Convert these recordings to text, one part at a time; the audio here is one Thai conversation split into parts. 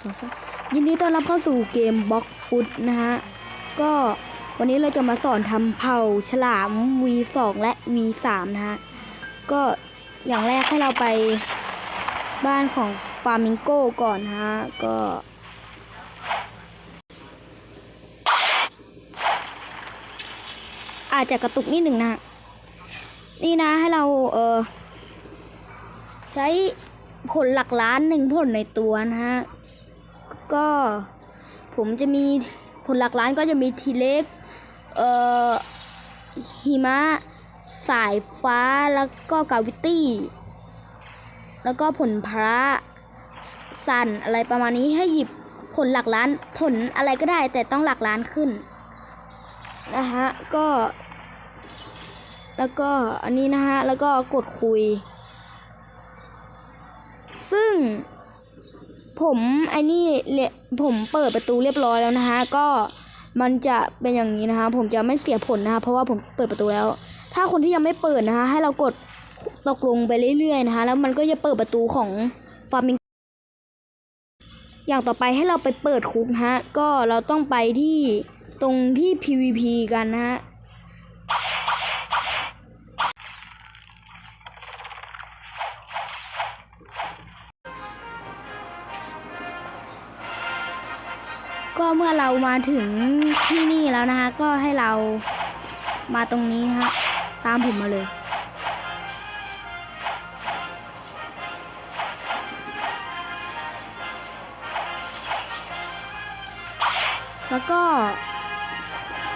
สองสามยินดีต้อนรับเข้าสู่เกมบล็อกฟุตนะฮะ ก็วันนี้เราจะมาสอนทำเผ่าฉลาม V2 และ V3 นะฮะ ก็อย่างแรกให้เราไปบ้านของฟาร์มิงโกก่อนนะฮะ ก็อาจจะกระตุกนิดหนึ่งนะฮะนี่นะให้เราเออใช้ผลหลักล้านหนึ่งผลในตัวนะฮะ ก็ ผมจะมีผลหลักล้านก็จะมีทีเล็ก เอ่อหิมะ สายฟ้าแล้วก็กาวิตี้ แล้วก็ผลพระสันอะไรประมาณนี้ให้หยิบผลหลักล้านผลอะไรก็ได้ แต่ต้องหลักล้านขึ้นนะฮะก็ แล้วก็อันนี้นะฮะ แล้วก็กดคุย ซึ่ง ผมไอ้นี่ผมเปิดประตูเรียบร้อยแล้วนะฮะก็มันจะเป็นอย่างนี้นะคะ ผมจะไม่เสียผลนะคะเพราะว่าผมเปิดประตูแล้ว ถ้าคนที่ยังไม่เปิดนะคะ ให้เรากดตกลงไปเรื่อยๆนะคะ แล้วมันก็จะเปิดประตูของฟาร์มิงอย่างต่อไปให้เราไปเปิดคุกฮะก็เราต้องไปที่ตรงที่ PVP กันนะฮะ ก็เมื่อเรามาถึงที่นี่แล้วนะคะ ก็ให้เรามาตรงนี้ฮะตามผมมาเลย แล้วก็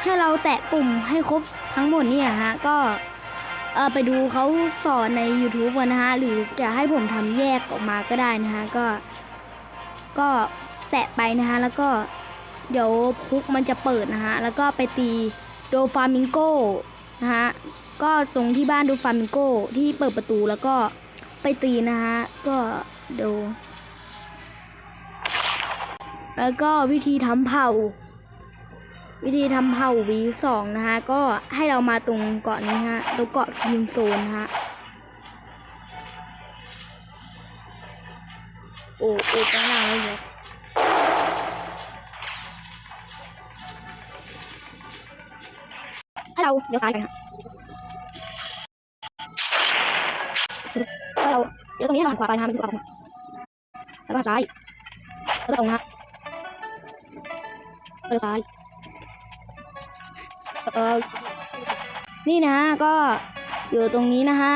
ให้เราแตะปุ่มให้ครบทั้งหมดเนี่ยฮะ ก็เออไปดูเขาสอนใน YouTube กันนะฮะ หรือจะให้ผมทำแยกออกมาก็ได้นะฮะ ก็ ก็แตะไปนะฮะ แล้วก็ เดี๋ยวคุกมันจะเปิดนะฮะ แล้วก็ไปตีโดฟามิงโกนะฮะ ก็ตรงที่บ้านโดฟามิงโกที่เปิดประตูแล้วก็ไปตีนะฮะ ก็เดี๋ยวแล้วก็วิธีทำเผา วิธีทำเผา V2 นะฮะ ก็ให้เรามาตรงเกาะนี้ฮะตรงเกาะคิงโซนฮะโอ้โอ้ข้างล่างเลย เราเลี้ยวซ้ายกันครับถ้าเราเลี้ยวตรงนี้ห้เราหันขวาไปนะมันคือขวาของแล้วก็ซ้ายแล้วก็ตรงนะฮะเลี้ยวซ้ายเออนี่นะก็อยู่ตรงนี้นะฮะ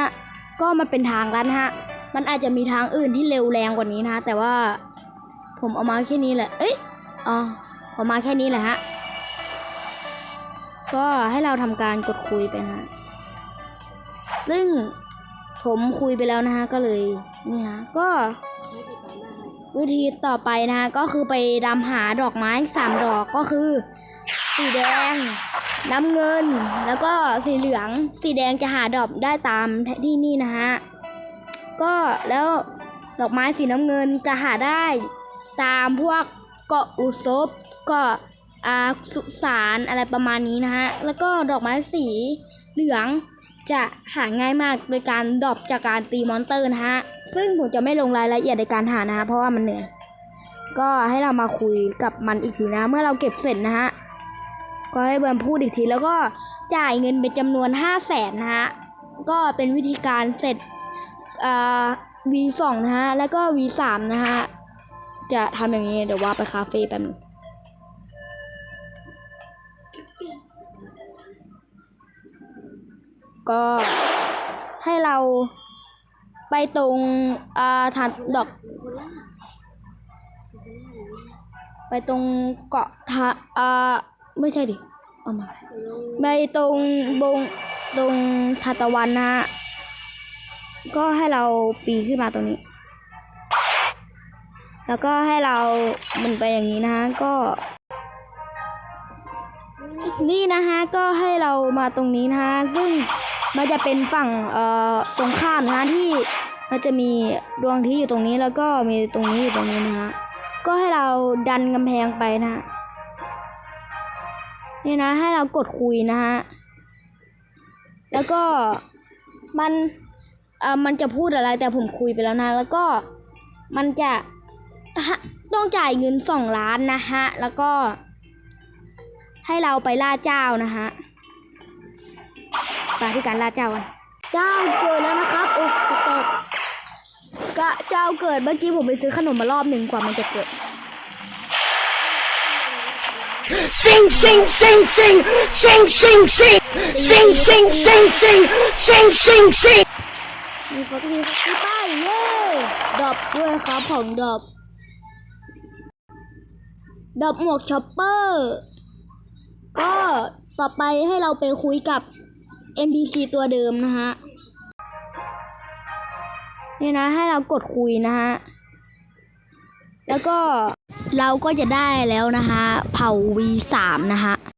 ก็มันเป็นทางลัดนฮะมันอาจจะมีทางอื่นที่เร็วแรงกว่านี้นะฮะแต่ว่าผมเอามาแค่นี้แหละ เอ้ย อ๋อ ผมมาแค่นี้แหละฮะ ก็ให้เราทำการกดคุยไปนะ ซึ่งผมคุยไปแล้วนะฮะก็เลยนี่ฮะก็วิธีต่อไปนะฮะก็คือไปดำหาดอกไม้สามดอกก็คือ สีแดงน้ำเงิน แล้วก็สีเหลืองสีแดงจะหาดอกได้ตามที่นี่นะฮะก็แล้วดอกไม้สีน้ำเงินจะหาได้ ตามพวกเกาะอุซบเกาะ อาสุสานอะไรประมาณนี้นะฮะ แล้วก็ดอกไม้สีเหลืองจะหาง่ายมากโดยการดรอปจากการตีมอนเตอร์นะฮะ ซึ่งผมจะไม่ลงรายละเอียดในการหานะฮะ เพราะว่ามันเหนื่อย ก็ให้เรามาคุยกับมันอีกทีนะ เมื่อเราเก็บเสร็จนะฮะ ก็ให้เบิร์นพูดอีกทีแล้วก็จ่ายเงินเป็นจำนวน 5 0 0แสนนะฮะ ก็เป็นวิธีการเสร็จอ่า V2 นะฮะ แล้วก็ V3 นะฮะ จะทำอย่างนี้ เดี๋ยวว่าไปคาเฟ่แป๊บนึง ก็ให้เราไปตรงอ่าฐานดอก ไปตรงเกาะทะอ่าไม่ใช่ดิเอามาไปตรงบงตรงทานตะวันนะฮะก็ให้เราปีนขึ้นมาตรงนี้ แล้วก็ให้เรามันไปอย่างนี้นะฮะก็ นี่นะฮะก็ให้เรามาตรงนี้นะฮะซึ่ง มันจะเป็นฝั่งเอ่อตรงข้ามนะฮะที่มันจะมีดวงที่อยู่ตรงนี้แล้วก็มีตรงนี้อยู่ตรงนี้นะฮะก็ให้เราดันกำแพงไปนะฮะนี่นะให้เรากดคุยนะฮะแล้วก็มันเอ่อมันจะพูดอะไรแต่ผมคุยไปแล้วนะ แล้วก็มันจะฮะต้องจ่ายเงินสองล้านนะฮะแล้วก็ให้เราไปล่าเจ้านะฮะ ไปที่การล่าเจ้ากันเจ้าเกิดแล้วนะครับโอ้แปลกๆก็เจ้าเกิดเมื่อกี้ผมไปซื้อขนมมารอบหนึ่งกว่ามันจะเกิด Sing, sing, sing, sing, sing, sing, sing, sing, sing, sing, sing, sing, sing, sing. มีเขาที่ที่ป้ายเย่ดรอปด้วยครับของดรอปดรอปหมวกช็อปเปอร์ ก็ต่อไปให้เราไปคุยกับ NPC ตัวเดิมนะฮะนี่นะให้เรากดคุยนะฮะ แล้วก็เราก็จะได้แล้วนะฮะเผ่า V3 นะฮะ